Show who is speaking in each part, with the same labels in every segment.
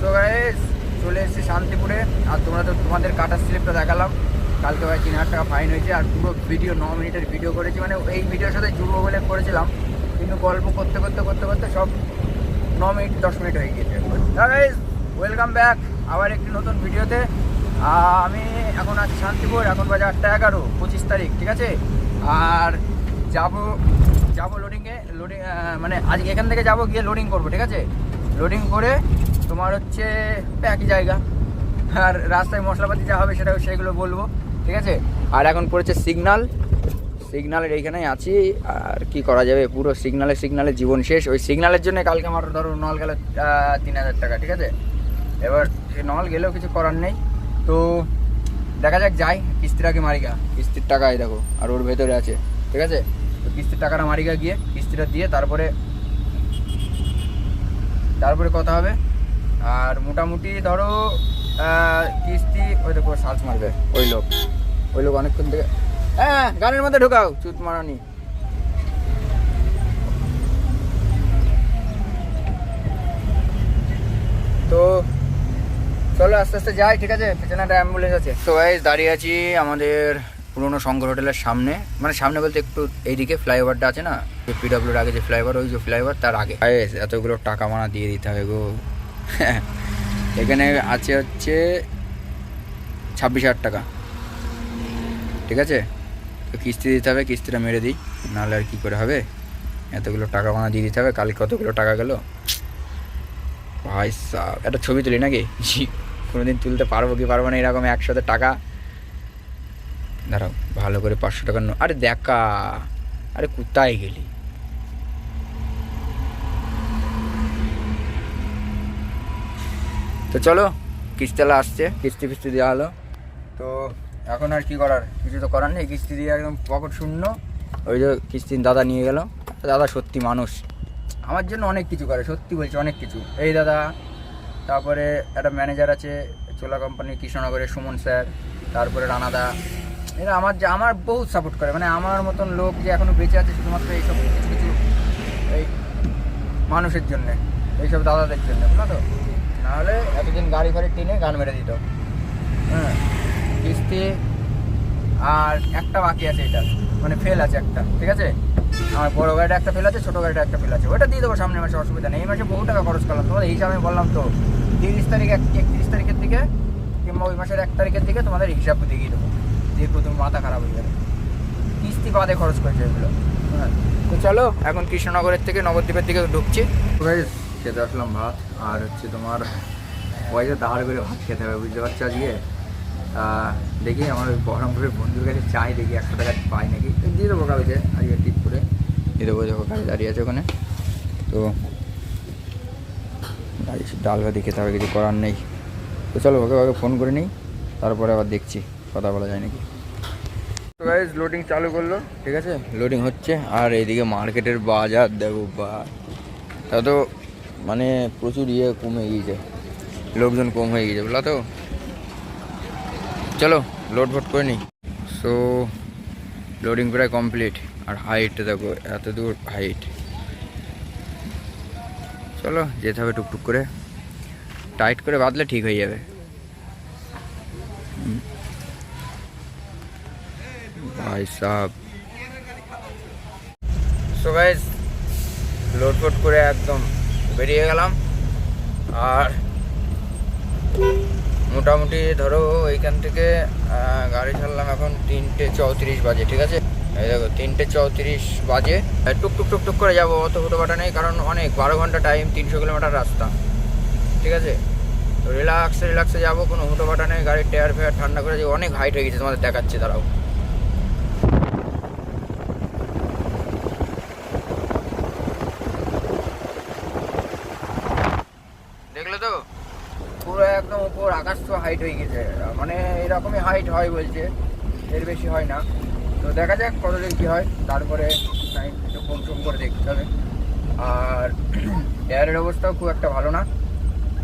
Speaker 1: তো গাইস চলে এসেছি শান্তিপুরে। আর তোমরা তো তোমাদের কাটার স্লিপটা দেখালাম। কালকে ভাই তিন হাজার টাকা ফাইন হয়েছে আর পুরো ভিডিও ন মিনিটের ভিডিও করেছি। মানে এই ভিডিওর সাথে জুড়বো বলে করেছিলাম। কিন্তু গল্প করতে করতে করতে করতে সব ন মিনিট, দশ মিনিট হয়ে গিয়েছে। গাইস ওয়েলকাম ব্যাক আবার একটি নতুন ভিডিওতে আমি এখন আছি শান্তিপুর, এখন বাজে আটটা এগারো, পঁচিশ তারিখ, ঠিক আছে? আর যাব যাব লোডিংয়ে লোডিং মানে আজ এখান থেকে যাব গিয়ে লোডিং করব, ঠিক আছে? লোডিং করে তোমার হচ্ছে একই জায়গা। আর রাস্তায় মশলাপাতি যা হবে সেটা সেগুলো বলব, ঠিক আছে? আর এখন পড়েছে সিগনাল। সিগনালের এইখানেই আছি, আর কি করা যাবে? পুরো সিগনালে সিগনালে জীবন শেষ। ওই সিগনালের জন্য কালকে আমার ধরো নল গেল তিন হাজার টাকা, ঠিক আছে? এবার নল গেলেও কিছু করার নেই। তো দেখা যাক, যাই। কিস্তির আগে মারিগা। কিস্তির টাকাই দেখো, আর ওর ভেতরে আছে, ঠিক আছে? তো কিস্তির টাকাটা মারিগা গিয়ে, কিস্তিটা দিয়ে তারপরে তারপরে কথা হবে। আর মোটামুটি ধরো কিস্তি, ওই দেখো, সার্চ মারবে। ওই লোক। ওই লোক অনেকক্ষণ থেকে হ্যাঁ গানের মধ্যে ঢোকাও, চুত মারানি। তো, চলো আস্তে আস্তে যাই, ঠিক আছে? পেছনে একটা অ্যাম্বুলেন্স আছে। তো গাইজ দাঁড়িয়ে আছি আমাদের পুরনো শঙ্কর হোটেলের সামনে। মানে সামনে বলতে একটু এইদিকে ফ্লাইওভারটা আছে না? পিডব্লিউর আগে যে ফ্লাইওভার, ওই যে ফ্লাইওভার, তার আগে। এতগুলো টাকা মানা দিয়ে দিতে হবে গো। এখানে আছে হচ্ছে ছাব্বিশ হাজার টাকা। ঠিক আছে? তো কিস্তি দিতে হবে, কিস্তিটা মেরে দিই। নাহলে আর কী করে হবে? এতগুলো টাকা মানা দিয়ে দিতে হবে কাল কতগুলো টাকা গেল? ভাই সাহ একটা ছবি তুলি নাকি? কোনো দিন তুলতে পারব কি পারব না, এরকম একসাথে টাকা? দাঁড়াও, ভালো করে পাঁচশো টাকা আরে দেখা, আরে কোথায় গেলি? তো চলো কিস্তিলা আসছে, কিস্তি ফিস্তি দেওয়া হলো। তো এখন আর কি করার? কিছু তো করার নেই, কিস্তি দিয়ে একদম পকেট শূন্য। ওই যে কিস্তি দাদা নিয়ে গেল। দাদা সত্যি মানুষ। আমার জন্য অনেক কিছু করে, সত্যি বলছি অনেক কিছু। এই দাদা, তারপরে একটা ম্যানেজার আছে, চোলা কোম্পানির কৃষ্ণনগরের সুমন স্যার, তারপরে রানাদা। এরা আমার যে, আমার বহুত সাপোর্ট করে। মানে আমার মতন লোক যে এখনও বেঁচে আছে শুধুমাত্র এইসব কিছু কিছু, এই মানুষের জন্যে, এইসব দাদাদের জন্য, বুঝলো তো? নাহলে এতদিন গাড়ি ফাড়ি টেনে গান মেরে দিত। হ্যাঁ কিস্তি আর একটা বাকি আছে এটা মানে ফেল আছে একটা, ঠিক আছে? আমার বড় গাড়িটা একটা ফেল আছে, ছোটো গাড়িটা একটা ফেল আছে, ওটা দিয়ে দেবো সামনের মাসে, অসুবিধা নেই। এই মাসে বহু টাকা খরচ করলাম, তোমাদের হিসাবে আমি বললাম তো, তিরিশ তারিখ এক একত্রিশ তারিখের দিকে কিংবা ওই মাসের এক তারিখের দিকে তোমাদের হিসাব দেখিয়ে দেবো দিয়ে প্রথম মাথা খারাপ হয়ে যাবে। কিস্তি বাদে খরচ করেছে এগুলো? হ্যাঁ তো চলো, এখন কৃষ্ণনগরের থেকে নবদ্বীপের দিকে ঢুকছি। খেতে আসলাম ভাত, আর হচ্ছে তোমার পয়সা দাঁড় করে ভাত খেতে হবে, বুঝতে পারছ আজকে? দেখি আমার ওই বহরমপুরের বন্ধুর কাছে চাই, দেখি একশো টাকা পাই নাকি। দিয়ে দেবো কালকে, আজকে টিপ করে। দিয়ে দেবো, দেখো গাড়ি দাঁড়িয়ে আছে ওখানে। তো ডাল ভাতি খেতে হবে, কিছু করার নেই। তো চলো, ওকে ওকে ফোন করে নিই, তারপরে আবার দেখছি, কথা বলা যায় নাকি। লোডিং চালু করল, ঠিক আছে? লোডিং হচ্ছে, আর এইদিকে মার্কেটের বাজার, দেখো বা তা তো মানে প্রচুর ইয়ে কমে গিয়েছে। লোকজন কম হয়ে গিয়েছে, বুঝলা তো? চলো লোড ভোট করে নিই। সো লোডিং প্রায় কমপ্লিট আর হাইট দেখো, এত দূর হাইট চলো, যেতে হবে টুকটুক করে। টাইট করে বাঁধলে ঠিক হয়ে যাবে। ভাই সাহ সো গাইজ লোড ফোড করে একদম বেরিয়ে গেলাম। আর মোটামুটি ধরো এইখান থেকে গাড়ি ছাড়লাম এখন তিনটে চৌত্রিশ বাজে, ঠিক আছে? এই দেখো, তিনটে চৌত্রিশ বাজে। আর টুক টুক টুক টুক করে যাব, অত হুটোপাটা নেই, কারণ অনেক, বারো ঘণ্টা টাইম তিনশো কিলোমিটার রাস্তা, ঠিক আছে? তো রিল্যাক্সে রিল্যাক্সে যাব, কোনো হুটোপাটা নেই, গাড়ির টায়ার ফেয়ার ঠান্ডা করে যাব, অনেক হাইট হয়ে গেছে তোমাদের দেখাচ্ছে, দাঁড়াও দেখলে তো পুরো একদম উপর আকাশ তো হাইট হয়ে গেছে। মানে এরকমই হাইট হয় বলছে। এর বেশি হয় না। তো দেখা যাক কতদিন কী হয়। তারপরে একটু ফোন টোন করে দেখতে হবে। আর এয়ারের অবস্থাও খুব একটা ভালো না।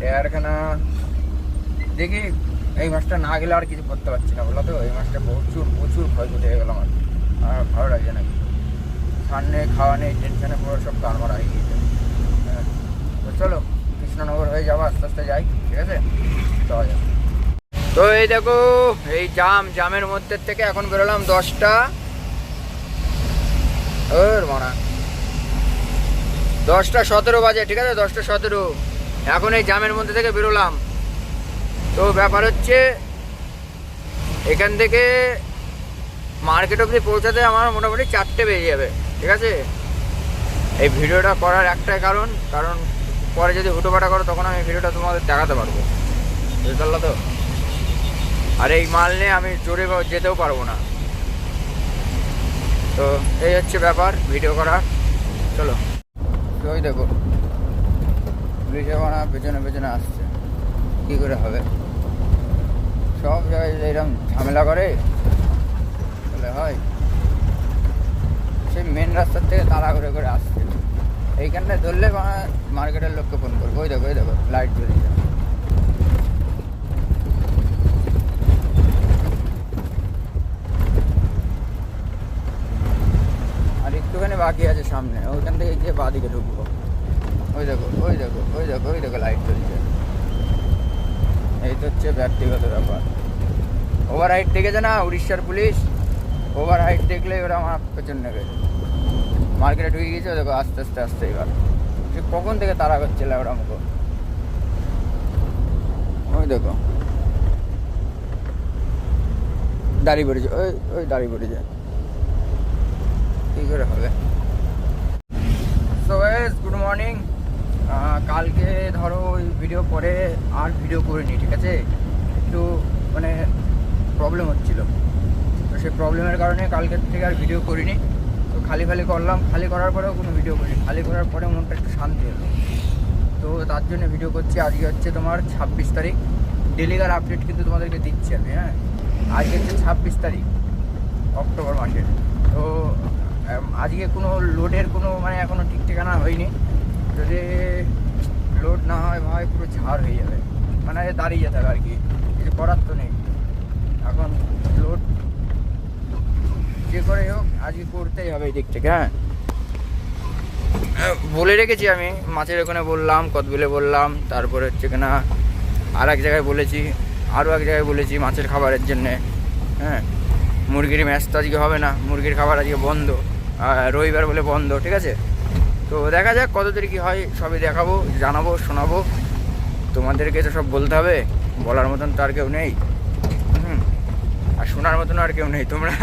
Speaker 1: এয়ারখানা দেখি, এই মাসটা না গেলে আর কিছু করতে পারছি না। বলো তো, এই মাসটা প্রচুর প্রচুর ক্ষয়ক্ষতি হয়ে গেল আমার। আর ভালো লাগছে না নেই খাওয়া নেই টেনশনে পুরো সব কারমারা হয়ে গিয়েছে। হ্যাঁ। তো চলো, কৃষ্ণনগর হয়ে যাব, আস্তে আস্তে যাই, ঠিক আছে? যাওয়া যাক। তো এই দেখো, এই জাম, জামের মধ্যে থেকে এখন বেরোলাম দশটা। ওর মানা দশটা সতেরো বাজে, ঠিক আছে? দশটা সতেরো। এখন এই জামের মধ্যে থেকে বেরোলাম। তো ব্যাপার হচ্ছে, এখান থেকে মার্কেট অবধি পৌঁছাতে আমার মোটামুটি চারটে বেজে যাবে, ঠিক আছে? এই ভিডিওটা করার একটাই কারণ কারণ পরে যদি হুটোপাটা করো, তখন আমি ভিডিওটা তোমাদের দেখাতে পারব। বুঝতে পারল তো? আর এই মাল নিয়ে আমি জোরে যেতেও পারব না। তো এই হচ্ছে ব্যাপার, ভিডিও করা। চলো। ওই দেখো বানা পেছনে পেছনে আসছে। কী করে হবে? সব জায়গায় এরকম ঝামেলা করে, তাহলে হয়। সেই মেন রাস্তার থেকে তাড়া করে করে আসছে। এইখানটায় ধরলে মার্কেটের লোককে ফোন করব। ওই দেখো ওই দেখো লাইট জ্বলছে আর একটুখানি বাকি আছে সামনে, ওইখান থেকে গিয়ে বা দিকে ঢুকবো। ওই দেখো ওই দেখো ওই দেখো ওই দেখো লাইট জ্বলছে এই তো হচ্ছে ব্যক্তিগত ব্যাপার। ওভার হাইট দেখেছে না উড়িষ্যার পুলিশ? ওভার হাইট দেখলে ওরা আমার পেছন নেবে। মার্কেটে ঢুকে ও দেখো, আস্তে আস্তে আস্তে এবার। কখন থেকে তারা করছে ওরা আমাকে ওই দেখো। দাঁড়িয়ে পড়েছে ওই ওই দাঁড়িয়ে পড়েছে কী করে হবে? সো গুড মর্নিং কালকে ধরো ওই ভিডিও পরে আর ভিডিও করিনি, ঠিক আছে? একটু মানে প্রবলেম হচ্ছিল। তো সেই প্রবলেমের কারণে কালকের থেকে আর ভিডিও করিনি। তো খালি খালি করলাম, খালি করার পরেও কোনো ভিডিও করিনি। খালি করার পরে মনটা একটু শান্তি হলো। তো তার জন্য ভিডিও করছি। আজকে হচ্ছে তোমার ছাব্বিশ তারিখ। ডেলিগার আপডেট কিন্তু তোমাদেরকে দিচ্ছি আমি হ্যাঁ? আজকে হচ্ছে ছাব্বিশ তারিখ অক্টোবর মাসের তো আজকে কোনো লোডের কোনো মানে এখনও ঠিক ঠিকানা হয়নি। যদি লোড না হয়, ভাই, পুরো ঝাড় হয়ে যাবে। মানে দাঁড়িয়ে যেতে হবে আর কি। কিছু করার তো নেই। এখন লোড যে করে হোক, আজকে করতেই হবে এই দিক থেকে হ্যাঁ। বলে রেখেছি আমি, মাছের ওখানে বললাম কতগুলো বললাম, তারপরে হচ্ছে কিনা আর এক জায়গায় বলেছি, আরও এক জায়গায় বলেছি মাছের খাবারের জন্যে হ্যাঁ। মুরগির ম্যাচ তো আজকে হবে না, মুরগির খাবার আজকে বন্ধ। রবিবার বলে বন্ধ, ঠিক আছে? তো দেখা যাক কত দূর কী হয়, সবই দেখাবো, জানাব, শোনাবো। তোমাদেরকে তো সব বলতে হবে, বলার মতন তো আর কেউ নেই। আর শোনার মতন আর কেউ নেই, তোমরা,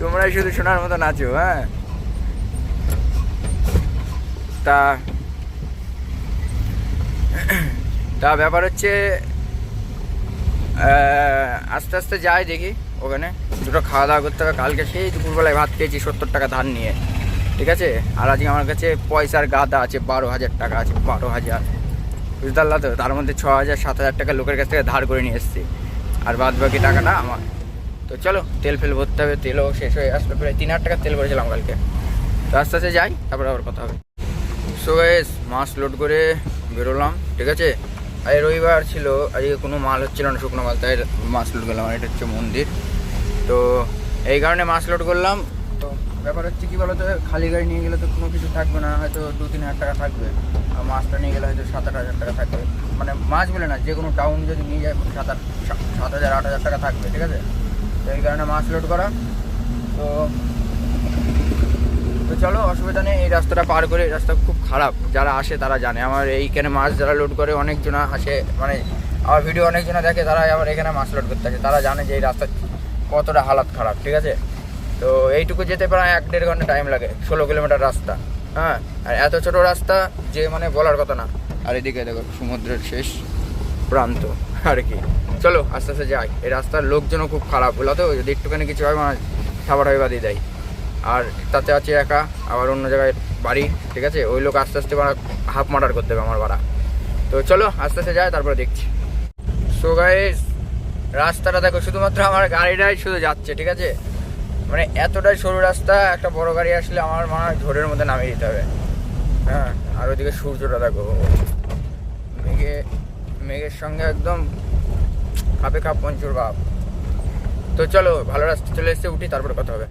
Speaker 1: তোমরাই শুধু শোনার মতন আছো হ্যাঁ? তা তা ব্যাপার হচ্ছে আস্তে আস্তে যাই দেখি। ওখানে দুটো খাওয়া দাওয়া করতে হবে। কালকে সেই দুপুরবেলায় ভাত খেয়েছি, সত্তর টাকা ধার নিয়ে। ঠিক আছে? আর আজকে আমার কাছে পয়সার গাদা আছে, বারো হাজার টাকা আছে, বারো হাজার। বুঝতে পারলা তো? তার মধ্যে ছ হাজার, সাত হাজার টাকা লোকের কাছ থেকে ধার করে নিয়ে এসেছি। আর বাদ বাকি টাকাটা আমার। তো চলো, তেল ফেল ভরতে হবে, তেলও শেষ হয়ে আসবে। প্রায় তিন হাজার টাকার তেল ভরেছিলাম কালকে। তো আস্তে আস্তে যাই, তারপরে আবার কথা হবে। সো মাছ লোড করে বেরোলাম, ঠিক আছে? আর রবিবার ছিল, আজকে কোনো মাল হচ্ছিল না, শুকনো মাল তাই মাছ লোড করলাম, আর এটা হচ্ছে মন্দির। তো এই কারণে মাছ লোড করলাম। তো ব্যাপার হচ্ছে কি বলতো, খালি গাড়ি নিয়ে গেলে তো কোনো কিছু থাকবে না, হয়তো দু তিন হাজার টাকা থাকবে। আর মাছটা নিয়ে গেলে হয়তো সাত আট হাজার টাকা থাকবে। মানে মাছ বলে না, যে কোনো টাউন যদি নিয়ে যায়, সাত আট, সাত- হাজার, আট হাজার টাকা থাকবে, ঠিক আছে? তো এই কারণে মাছ লোড করা। তো তো চলো, অসুবিধা নেই, এই রাস্তাটা পার করে রাস্তা খুব খারাপ। যারা আসে তারা জানে। আমার এইখানে মাছ যারা লোড করে, অনেকজনা আসে মানে আমার ভিডিও অনেকজনা দেখে তারা আবার এখানে মাছ লোড করতে আসে। তারা জানে যে এই রাস্তা কতটা হালাত খারাপ, ঠিক আছে? তো এইটুকু যেতে প্রায় এক দেড় ঘণ্টা টাইম লাগে, ষোলো কিলোমিটার রাস্তা হ্যাঁ? আর এত ছোট রাস্তা, যে মানে বলার কথা না। আর এদিকে দেখো, সমুদ্রের শেষ প্রান্ত, আর কি। চলো, আস্তে আস্তে যাই। এই রাস্তার লোকজনও খুব খারাপ বলো তো যদি একটুখানি কিছু হয় মানে খাবার হয়ে বাদিয়ে দেয়। আর তাতে আছে একা, আবার অন্য জায়গায় বাড়ি, ঠিক আছে? ওই লোক আস্তে আস্তে হাফ মার্ডার করতে হবে আমার ভাড়া তো চলো, আস্তে আস্তে যায় তারপরে দেখছি। সো গাইস রাস্তাটা দেখো, শুধুমাত্র আমার গাড়িটাই শুধু যাচ্ছে, ঠিক আছে? মানে এতটাই সরু রাস্তা, একটা বড় গাড়ি আসলে আমার হয় ঝোড়ের মধ্যে নামিয়ে দিতে হবে। হ্যাঁ আর ওইদিকে সূর্যটা দেখো। মেঘে মেঘের সঙ্গে একদম কাপে কাপ পঞ্চুর বাপ। তো চলো, ভালো রাস্তা চলে এসছে, উঠি, তারপরে কথা হবে।